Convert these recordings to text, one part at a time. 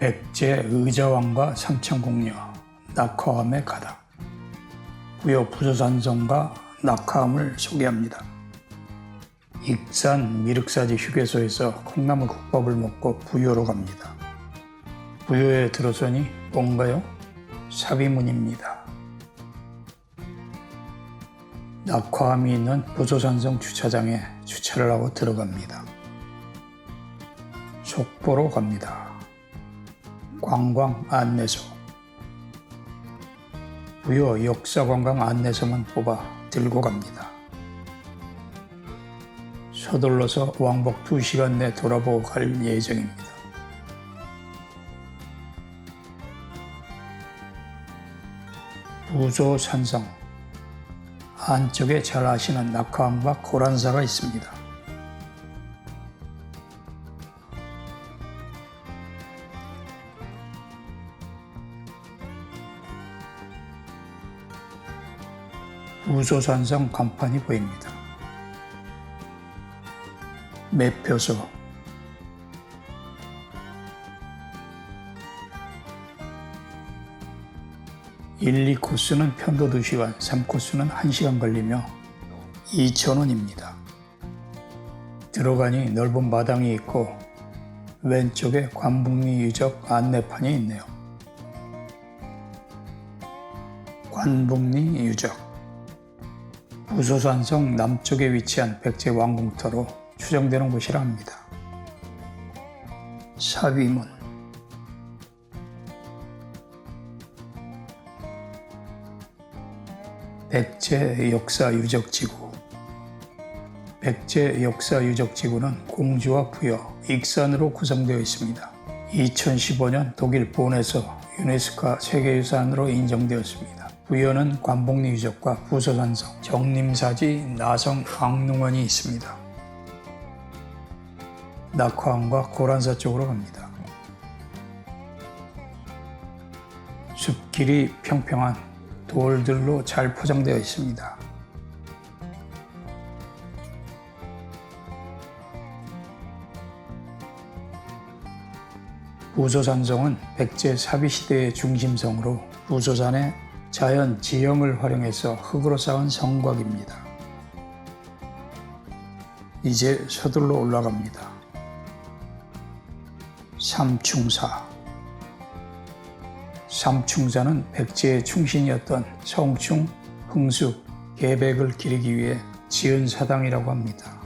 백제 의자왕과 삼천공녀 낙화암의 가다 부여 부조산성과 낙화암을 소개합니다. 익산 미륵사지 휴게소에서 콩나물 국밥을 먹고 부여로 갑니다. 부여에 들어서니 뭔가요? 사비문입니다. 낙화암이 있는 부조산성 주차장에 주차를 하고 들어갑니다. 속보로 갑니다. 관광 안내소 부여 역사관광 안내소만 뽑아 들고 갑니다. 서둘러서 왕복 2시간 내 돌아보고 갈 예정입니다. 부조산성 안쪽에 잘 아시는 낙화암과 고란사가 있습니다. 우소산성 간판이 보입니다. 매표소 일, 2코스는 편도 2시간, 3코스는 1시간 걸리며 2,000원입니다. 들어가니 넓은 마당이 있고 왼쪽에 관북리 유적 안내판이 있네요. 관북리 유적 부소산성 남쪽에 위치한 백제 왕궁터로 추정되는 곳이라 합니다. 사위문 백제 역사 유적지구 백제 역사 유적지구는 공주와 부여, 익산으로 구성되어 있습니다. 2015년 독일 본에서 유네스코 세계유산으로 인정되었습니다. 부여는 관복리 유적과 부서산성, 정림사지, 나성, 강릉원이 있습니다. 낙화암과 고란사 쪽으로 갑니다. 숲길이 평평한 돌들로 잘 포장되어 있습니다. 부소산성은 백제 사비 시대의 중심성으로 부소산의 자연 지형을 활용해서 흙으로 쌓은 성곽입니다. 이제 서둘러 올라갑니다. 삼충사 삼충사는 백제의 충신이었던 성충, 흥숙, 계백을 기리기 위해 지은 사당이라고 합니다.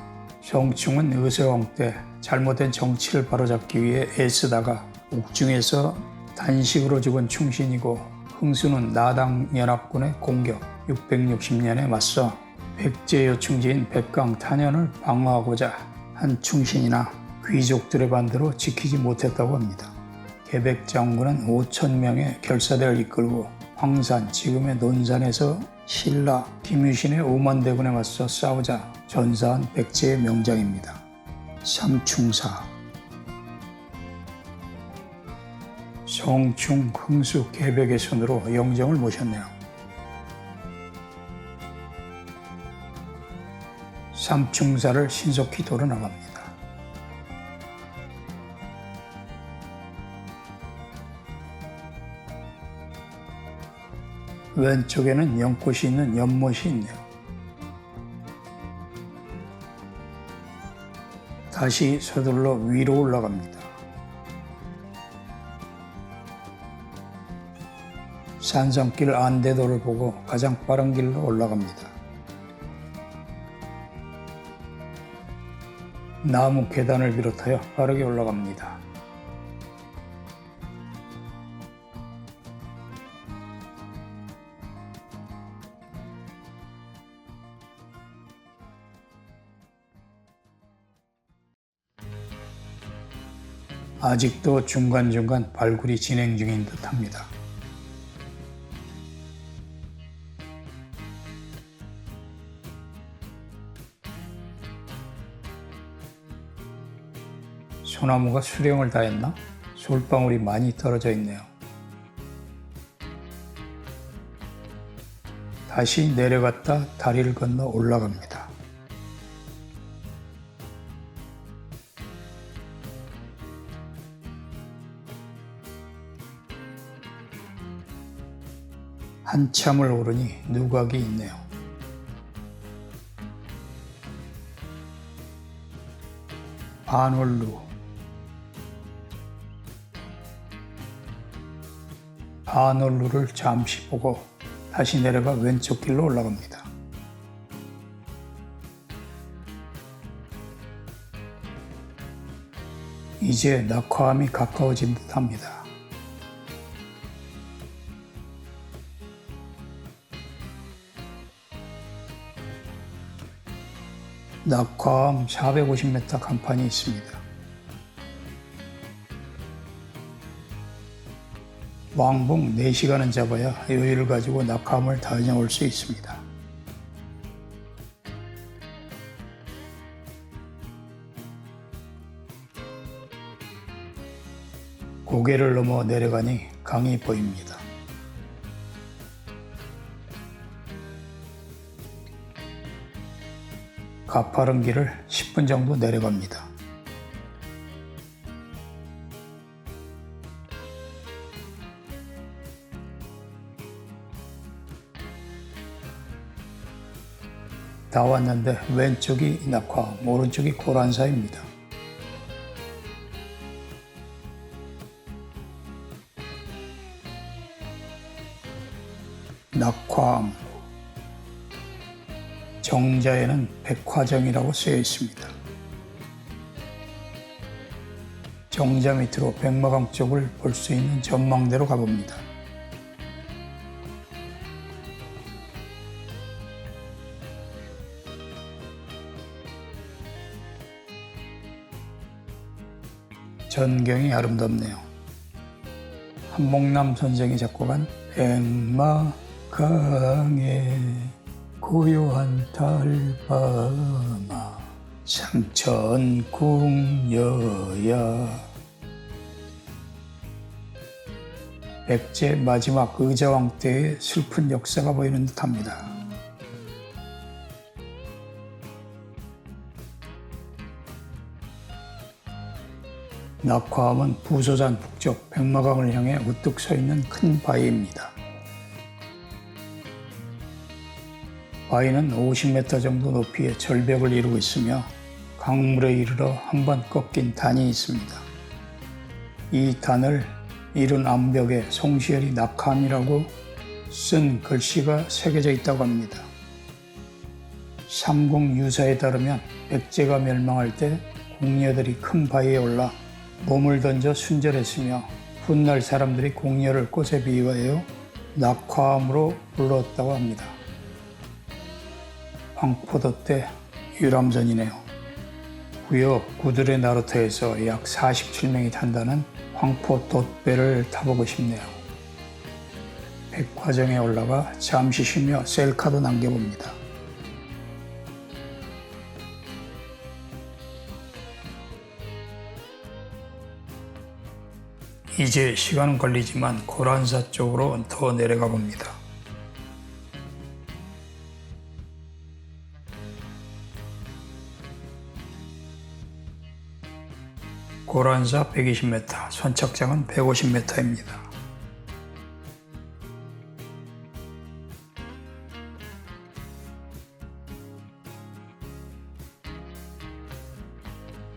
성충은 의세왕 때 잘못된 정치를 바로잡기 위해 애쓰다가 옥중에서 단식으로 죽은 충신이고 흥수는 나당 연합군의 공격 660년에 맞서 백제 여 충지인 백강 탄현을 방어하고자 한 충신이나 귀족들의 반대로 지키지 못했다고 합니다. 계백 장군은 5천 명의 결사대를 이끌고 황산 지금의 논산에서 신라 김유신의 5만 대군에 맞서 싸우자 전사한 백제의 명장입니다. 삼충사 성충 흥수 계백의 손으로 영정을 모셨네요. 삼충사를 신속히 돌아 나갑니다. 왼쪽에는 연꽃이 있는 연못이 있네요. 다시 서둘러 위로 올라갑니다. 산성길 안대도를 보고 가장 빠른 길로 올라갑니다. 나무 계단을 비롯하여 빠르게 올라갑니다. 아직도 중간중간 발굴이 진행 중인 듯 합니다. 소나무가 수령을 다했나? 솔방울이 많이 떨어져 있네요. 다시 내려갔다 다리를 건너 올라갑니다. 한참을 오르니 누각이 있네요. 반월루 반월루를 잠시 보고 다시 내려가 왼쪽 길로 올라갑니다. 이제 낙화암이 가까워진 듯 합니다. 낙화암 450m 간판이 있습니다. 왕복 4시간은 잡아야 여유를 가지고 낙화암을 다녀올 수 있습니다. 고개를 넘어 내려가니 강이 보입니다. 가파른 길을 10분 정도 내려갑니다. 다 왔는데 왼쪽이 낙화, 오른쪽이 고란사입니다. 낙화암 정자에는 백화정이라고 쓰여 있습니다. 정자 밑으로 백마강 쪽을 볼 수 있는 전망대로 가봅니다. 전경이 아름답네요. 한목남 선생이 작곡한 백마강에 고요한 달밤아 삼천궁여야 백제 마지막 의자왕 때의 슬픈 역사가 보이는 듯합니다. 낙화암은 부소산 북쪽 백마강을 향해 우뚝 서 있는 큰 바위입니다. 바위는 50m 정도 높이의 절벽을 이루고 있으며 강물에 이르러 한 번 꺾인 단이 있습니다. 이 단을 이룬 암벽에 송시열이 낙함이라고 쓴 글씨가 새겨져 있다고 합니다. 삼국 유사에 따르면 백제가 멸망할 때 공녀들이 큰 바위에 올라 몸을 던져 순절했으며 훗날 사람들이 공녀를 꽃에 비유하여 낙화암으로 불렀다고 합니다. 황포도 때 유람선이네요. 구역 구들의 나루터에서 약 47명이 탄다는 황포 돛배를 타보고 싶네요. 백화정에 올라가 잠시 쉬며 셀카도 남겨봅니다. 이제 시간은 걸리지만 고란사 쪽으로 더 내려가 봅니다. 고란사 120m, 선착장은 150m입니다.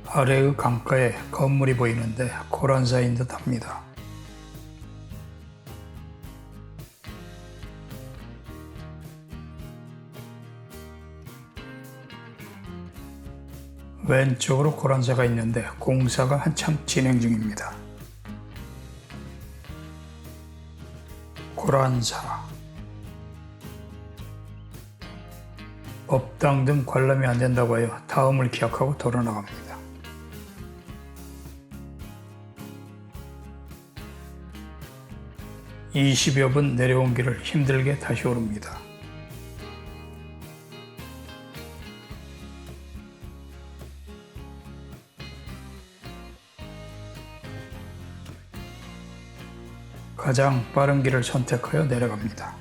아래의 강가에 건물이 보이는데 고란사인 듯 합니다. 왼쪽으로 고란사가 있는데 공사가 한참 진행 중입니다. 고란사 법당 등 관람이 안 된다고 하여 다음을 기약하고 돌아 나갑니다. (20여 분) 내려온 길을 힘들게 다시 오릅니다. 가장 빠른 길을 선택하여 내려갑니다.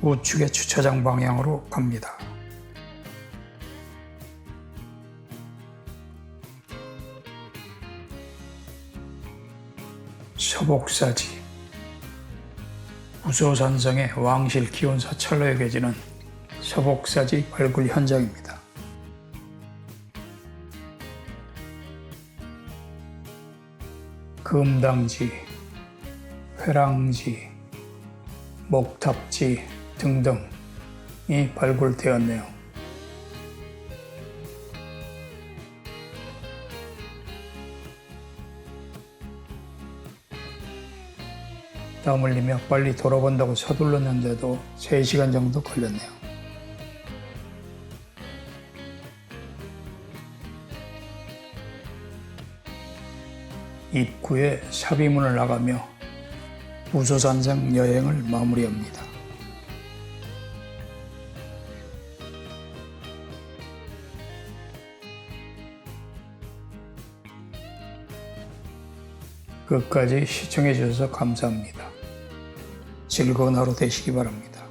우측의 주차장 방향으로 갑니다. 서복사지 우소산성의 왕실 기원 사찰로 여겨지는 서복사지 발굴 현장입니다. 금당지, 회랑지, 목탑지 등등이 발굴되었네요. 땀 흘리며 빨리 돌아본다고 서둘렀는데도 3시간 정도 걸렸네요. 입구에 삽입문을 나가며 우소산성 여행을 마무리합니다. 끝까지 시청해 주셔서 감사합니다. 즐거운 하루 되시기 바랍니다.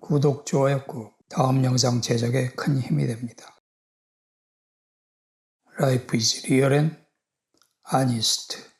구독, 좋아요 꾹 다음 영상 제작에 큰 힘이 됩니다. Life is real and honest.